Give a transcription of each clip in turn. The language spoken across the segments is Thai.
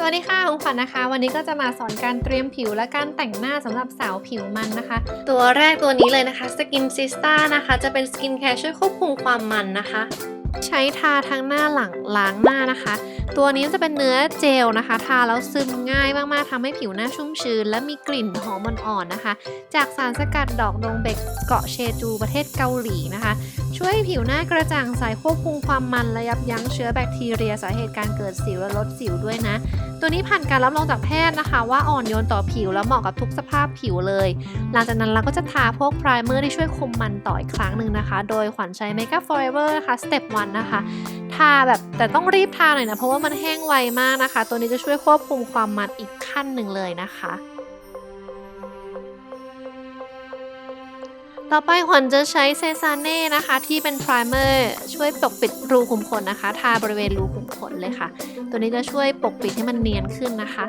สวัสดีค่ะของขวัญนะคะ วันนี้ก็จะมาสอนการเตรียมผิวและการแต่งหน้าสำหรับสาวผิวมันนะคะ ตัวแรกตัวนี้เลยนะคะสกินซิสต้านะคะ จะเป็นสกินแคร์ช่วยควบคุมความมันนะคะ ใช้ทาทั้งหน้าหลังล้างหน้านะคะ ตัวนี้จะเป็นเนื้อเจลนะคะ ทาแล้วซึมง่ายมากๆทำให้ผิวหน้าชุ่มชื้น และมีกลิ่นหอมอ่อนๆนะคะ จากสารสกัดดอกดงเบกเกาะเชจูประเทศเกาหลีนะคะ ช่วยให้ผิวหน้ากระจ่างใสควบคุมความมันและยับยั้งเชื้อแบคทีเรียสาเหตุการเกิดสิวและลดสิวด้วยนะ ตัวนี้ผ่านการรับรองจากแพทย์นะคะ ว่าอ่อนโยนต่อผิวแล้วเหมาะกับทุกสภาพผิวเลย หลังจากนั้นเราก็จะทาพวกไพรเมอร์ที่ช่วยคุมมันต่ออีกครั้งหนึ่งนะคะ โดยขวัญใช้ Makeup Forever นะคะ Step 1นะคะ ทาแบบแต่ต้องรีบทาหน่อยนะ เพราะว่ามันแห้งไวมากนะคะ ตัวนี้จะช่วยควบคุมความมันอีกขั้นหนึ่งเลยนะคะ ต่อไปขวัญจะใช้เซซาเน่นะคะ ที่เป็นไพรเมอร์ช่วยปกปิดรูขุมขนนะคะ ทาบริเวณรูขุมขนเลยค่ะ ตัวนี้จะช่วยปกปิดให้มันเนียนขึ้นนะคะ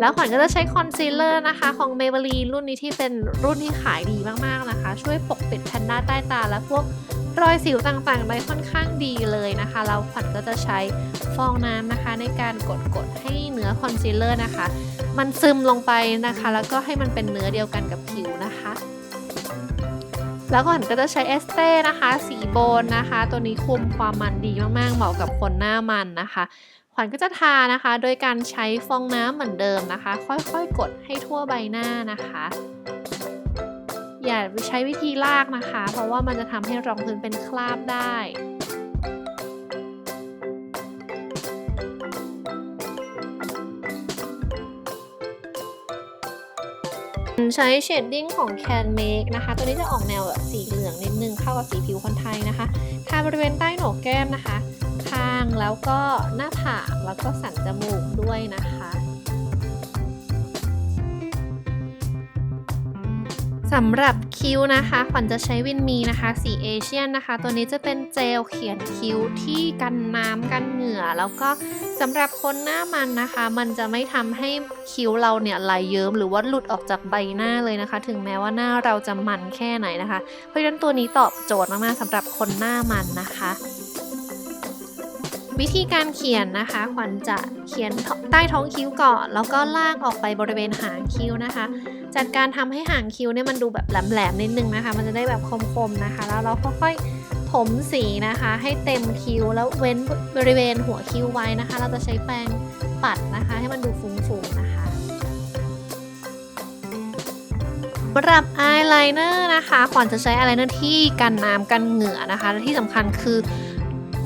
แล้วขวัญก็จะใช้คอนซีลเลอร์นะคะของ Maybelline รุ่นนี้ที่เป็นรุ่นที่ขายดีมากๆนะคะ ช่วยปกปิดแพนด้าใต้ตาและพวก รอยสิวต่างๆได้ค่อนข้างดีเลยนะคะ แล้วขวัญก็จะใช้ฟองน้ำนะคะ ในการกดๆให้เนื้อคอนซีลเลอร์นะคะ มันซึมลงไปนะคะ แล้วก็ให้มันเป็นเนื้อเดียวกันกับผิวนะคะแล้วก่อนก็จะใช้เอสเต้นะคะ สีโบนนะคะ ตัวนี้คุมความมันดีมากๆ เหมาะกับคนหน้ามันนะคะขวัญก็จะทานะคะ โดยการใช้ฟองน้ำเหมือนเดิมนะคะ ค่อยๆ กดให้ทั่วใบหน้านะคะ อย่าใช้วิธีลากนะคะ เพราะว่ามันจะทำให้รองพื้นเป็นคราบได้ใช้เชดดิ้งของ Can Make นะคะ ตัวนี้จะออกแนวแบบสีเหลืองนิดนึงเข้ากับสีผิวคนไทยนะคะ ทาบริเวณใต้โหนกแก้มนะคะข้างแล้วก็หน้าผากแล้วก็สันจมูกด้วยนะคะ สำหรับคิ้วนะคะขวัญจะใช้วินมีนะคะ สีเอเชียนนะคะ ตัวนี้จะเป็นเจลเขียนคิ้วที่กันน้ำกันเหงื่อ แล้วก็สำหรับคนหน้ามันนะคะ มันจะไม่ทำให้คิ้วเราเนี่ยไหลเยิ้มหรือว่าหลุดออกจากใบหน้าเลยนะคะ ถึงแม้ว่าหน้าเราจะมันแค่ไหนนะคะ เพราะฉะนั้นตัวนี้ตอบโจทย์มากๆสำหรับคนหน้ามันนะคะ วิธีการเขียนนะคะ ขวัญจะเขียนใต้ท้องคิ้วก่อน แล้วก็ลากออกไปบริเวณหางคิ้วนะคะจากการทำให้หางคิ้วเนี่ยมันดูแบบแหลมๆนิดนึงนะคะ มันจะได้แบบคมๆนะคะ แล้วเราค่อยๆถมสีนะคะ ให้เต็มคิ้วแล้วเว้นบริเวณหัวคิ้วไว้นะคะ เราจะใช้แปรงปัดนะคะ ให้มันดูฟุ้งๆนะคะสำหรับอายไลเนอร์นะคะ ขวัญจะใช้อายไลเนอร์ที่กันน้ำกันเหงื่อนะคะ และที่สำคัญคือ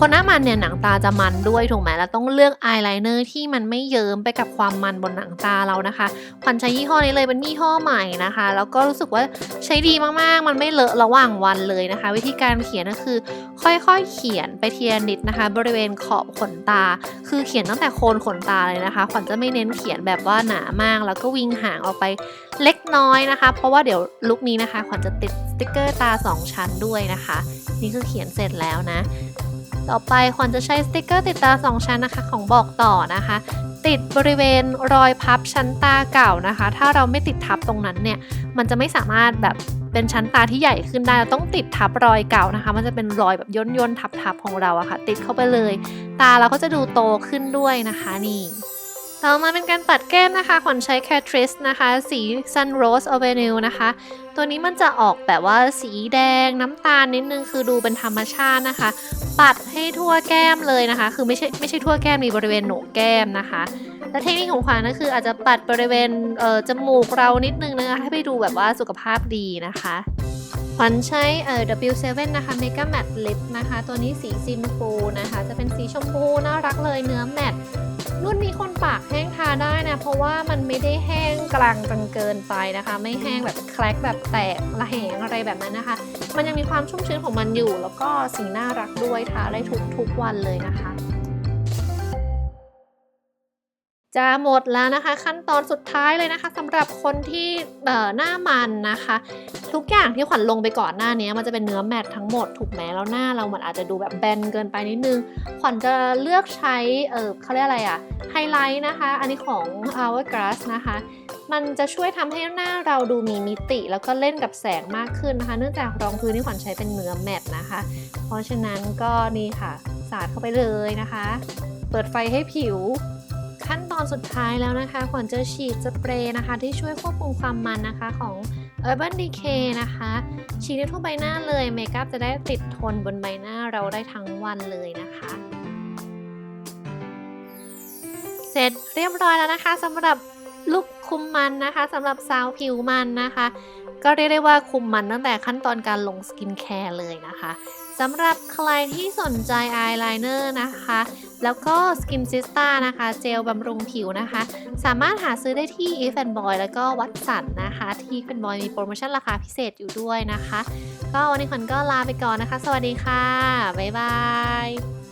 คนหน้ามันเนี่ยหนังตาจะมันด้วยถูกไหมแล้วต้องเลือกอายไลเนอร์ที่มันไม่เยิ้มไปกับความมันบนหนังตาเรานะคะขวัญใช้ยี่ห้อนี้เลยเป็นยี่ห้อใหม่นะคะ แล้วก็รู้สึกว่าใช้ดีมากๆ มันไม่เลอะระหว่างวันเลยนะคะ วิธีการเขียนก็คือ ค่อยๆ เขียนไปเทียนิดนะคะ บริเวณขอบขนตา คือเขียนตั้งแต่โคนขนตาเลยนะคะ ขวัญจะไม่เน้นเขียนแบบว่าหนามาก แล้วก็วิ่งห่างออกไปเล็กน้อยนะคะ เพราะว่าเดี๋ยวลุคนี้นะคะ ขวัญจะติดสติกเกอร์ตา 2 ชั้นด้วยนะคะ นี่คือเขียนเสร็จแล้วนะ ต่อไปขวัญจะใช้สติกเกอร์ติดตา 2 ชั้นนะคะ ของบอกต่อนะคะ ติดบริเวณรอยพับชั้นตาเก่านะคะ ถ้าเราไม่ติดทับตรงนั้นเนี่ย มันจะไม่สามารถแบบเป็นชั้นตาที่ใหญ่ขึ้นได้เราต้องติดทับรอยเก่านะคะ มันจะเป็นรอยแบบย่นย่นๆทับๆของเราอะค่ะ ติดเข้าไปเลย ตาเราก็จะดูโตขึ้นด้วยนะคะนี่ ต่อมาเป็นการปัดแก้มนะคะขวัญใช้ Catrice นะคะ สี Sun Rose Avenue นะคะ ตัวนี้มันจะออกแบบว่าสีแดงน้ำตาลนิดนึงคือดูเป็นธรรมชาตินะคะ ปัดให้ทั่วแก้มเลยนะคะ คือไม่ใช่ไม่ใช่ทั่วแก้มมีบริเวณโหนกแก้มนะคะ และเทคนิคของขวัญก็คืออาจจะปัดบริเวณเอ่อจมูกเรานิดนึงนะคะให้ไปดูแบบว่าสุขภาพดีนะคะขวัญใช้เอ่อ W7 นะคะ Mega Matte Lip นะคะ ตัวนี้สีซินฟูนะคะ จะเป็นสีชมพูน่ารักเลยเนื้อแมตต์ รุ่นนี้คนปากแห้งทาได้นะ เพราะว่ามันไม่ได้แห้งกลางจนเกินไปนะคะ ไม่แห้งแบบแคลกแบบแตกระแหงอะไรแบบนั้นนะคะ มันยังมีความชุ่มชื้นของมันอยู่ แล้วก็สีน่ารักด้วยทาได้ทุกทุกวันเลยนะคะ จะหมดแล้วนะคะ ขั้นตอนสุดท้ายเลยนะคะสำหรับคนที่หน้ามันนะคะ ทุกอย่างที่ขวัญลงไปก่อนหน้านี้มันจะเป็นเนื้อแมตต์ทั้งหมดถูกไหมแล้วหน้าเรามันอาจจะดูแบบแบนเกินไปนิดนึง ขวัญจะเลือกใช้เออเขาเรียกอะไรอะไฮไลท์นะคะ อันนี้ของ Hourglass นะคะ มันจะช่วยทำให้หน้าเราดูมีมิติ แล้วก็เล่นกับแสงมากขึ้นนะคะ เนื่องจากรองพื้นที่ขวัญใช้เป็นเนื้อแมตต์นะคะ เพราะฉะนั้นก็นี่ค่ะ สาดเข้าไปเลยนะคะ เปิดไฟให้ผิว ขั้นตอนสุดท้ายแล้วนะคะขวัญจะฉีดสเปรย์นะคะ ที่ช่วยควบคุมความมันนะคะของ Urban Decay นะคะ ฉีดทั่วใบหน้าเลยเมคอัพจะได้ติดทนบนใบหน้าเราได้ทั้งวันเลยนะคะ เสร็จเรียบร้อยแล้วนะคะสำหรับลุคคุมมันนะคะสำหรับสาวผิวมันนะคะ ก็เรียกได้ว่าคุมมันตั้งแต่ขั้นตอนการลงสกินแคร์เลยนะคะสำหรับใครที่สนใจอายไลเนอร์นะคะ แล้วก็ Skin s i s t a นะคะ เจลบำรุงผิวนะคะ สามารถหาซื้อได้ที่ e f a n Boy แล้วก็วัดสันนะคะ ที่ e f a n Boy มีโปรโมชั่นราคาพิเศษอยู่ด้วยนะคะ ก็วันนี้ขวัญก็ลาไปก่อนนะคะ สวัสดีค่ะ บ๊ายบาย